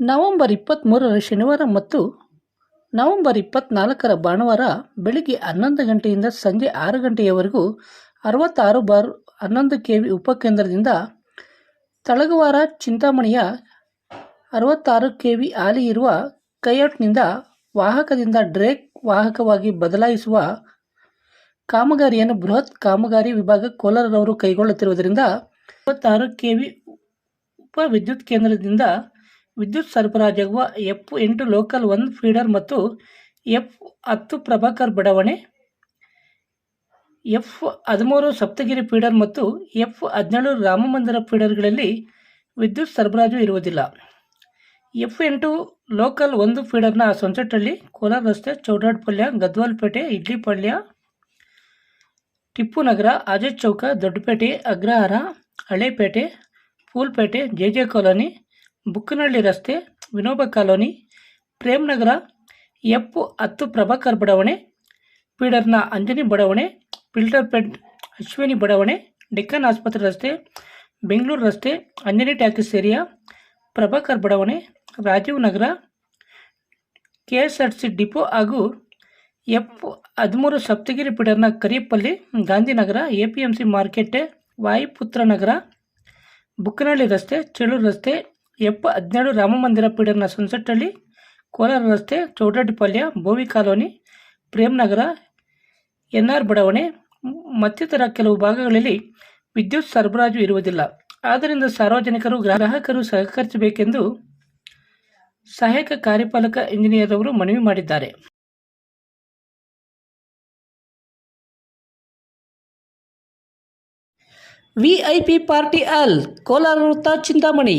November ಇಪ್ಪತ್ತ್ಮೂರರ ಶನಿವಾರ ಮತ್ತು November ಇಪ್ಪತ್ತ್ನಾಲ್ಕರ ಭಾನುವಾರ ಬೆಳಿಗ್ಗೆ ಹನ್ನೊಂದು ಗಂಟೆಯಿಂದ ಸಂಜೆ ಆರು ಗಂಟೆಯವರೆಗೂ ಅರವತ್ತಾರು ಬಾರ್ ಹನ್ನೊಂದು ಕೆ ವಿ ಉಪಕೇಂದ್ರದಿಂದ ತಳಗವಾರ ಚಿಂತಾಮಣಿಯ ಅರವತ್ತಾರು ಕೆ ವಿ ಆಲಿ ಇರುವ ಕೈಔಟ್ನಿಂದ ವಾಹಕದಿಂದ ಡ್ರೇಕ್ ವಾಹಕವಾಗಿ ಬದಲಾಯಿಸುವ ಕಾಮಗಾರಿಯನ್ನು ಬೃಹತ್ ಕಾಮಗಾರಿ ವಿಭಾಗ ಕೋಲಾರರವರು ಕೈಗೊಳ್ಳುತ್ತಿರುವುದರಿಂದ ಅರವತ್ತಾರು ಕೆ ವಿ ಉಪ ವಿದ್ಯುತ್ ಕೇಂದ್ರದಿಂದ ವಿದ್ಯುತ್ ಸರಬರಾಜಾಗುವ ಎಫ್ ಎಂಟು ಲೋಕಲ್ ಒನ್ ಫೀಡರ್ ಮತ್ತು ಎಫ್ ಹತ್ತು ಪ್ರಭಾಕರ್ ಬಡಾವಣೆ, ಎಫ್ ಹದಿಮೂರು ಸಪ್ತಗಿರಿ ಫೀಡರ್ ಮತ್ತು ಎಫ್ ಹದಿನೇಳು ರಾಮಮಂದಿರ ಫೀಡರ್ಗಳಲ್ಲಿ ವಿದ್ಯುತ್ ಸರಬರಾಜು ಇರುವುದಿಲ್ಲ. ಎಫ್ ಎಂಟು ಲೋಕಲ್ ಒಂದು ಫೀಡರ್ನ ಸೊಂಚಟ್ಟಳ್ಳಿ ಕೋಲಾರ ರಸ್ತೆ ಚೌಡಾಡ್ಪಲ್ಯ ಗದ್ವಾಲ್ಪೇಟೆ ಇಡ್ಲಿಪಳ್ಯ ಟಿಪ್ಪು ನಗರ ಅಜಯ್ ಚೌಕ, Doddapete, Agrahara, Halepete Phoolpete J J colony Bukkanahalli ರಸ್ತೆ, ವಿನೋಬ ಕಾಲೋನಿ, ಪ್ರೇಮನಗರ ನಗರ ಎಫ್ ಹತ್ತು ಪ್ರಭಾಕರ್ ಬಡಾವಣೆ ಪೀಡರ್ನ ಅಂಜನಿ ಬಡಾವಣೆ, ಫಿಲ್ಟರ್ ಪೆಡ್ ಅಶ್ವಿನಿ ಬಡಾವಣೆ, ಡೆಕ್ಕನ್ ಆಸ್ಪತ್ರೆ ರಸ್ತೆ, ಬೆಂಗಳೂರು ರಸ್ತೆ, ಅಂಜನಿ ಟ್ಯಾಕ್ಸ್ ಏರಿಯಾ, ಪ್ರಭಾಕರ್ ಬಡಾವಣೆ, Rajeev Nagar K S R C depot ಹಾಗೂ ಎಫ್ ಹದಿಮೂರು ಸಪ್ತಗಿರಿ ಪೀಡರ್ನ ಕರಿಯಪ್ಪಲ್ಲಿ, Gandhinagar A P M C market, Vayuputra Nagar, Bukkanahalli ರಸ್ತೆ ಚೆಳೂರು ರಸ್ತೆ ಎಫ್ ಹದಿನೇಳು ರಾಮಮಂದಿರ ಪೀಡರ್ನ ಸಂಸಟ್ಟಹಳ್ಳಿ ಕೋಲಾರ ರಸ್ತೆ ಚೌಡಾಟಿಪಾಳ್ಯ Bovi colony, Premnagar, N R ಬಡಾವಣೆ, ಮತ್ತಿತರ ಕೆಲವು ಭಾಗಗಳಲ್ಲಿ ವಿದ್ಯುತ್ ಸರಬರಾಜು ಇರುವುದಿಲ್ಲ. ಆದ್ದರಿಂದ ಸಾರ್ವಜನಿಕರು, ಗ್ರಾಹಕರು ಸಹಕರಿಸಬೇಕೆಂದು ಸಹಾಯಕ ಕಾರ್ಯಪಾಲಕ ಇಂಜಿನಿಯರ್ ಅವರು ಮನವಿ ಮಾಡಿದ್ದಾರೆ. ವಿಐಪಿ ಪಾರ್ಟಿ ಆಲ್ ಕೋಲಾರ ವೃತ್ತ ಚಿಂತಾಮಣಿ.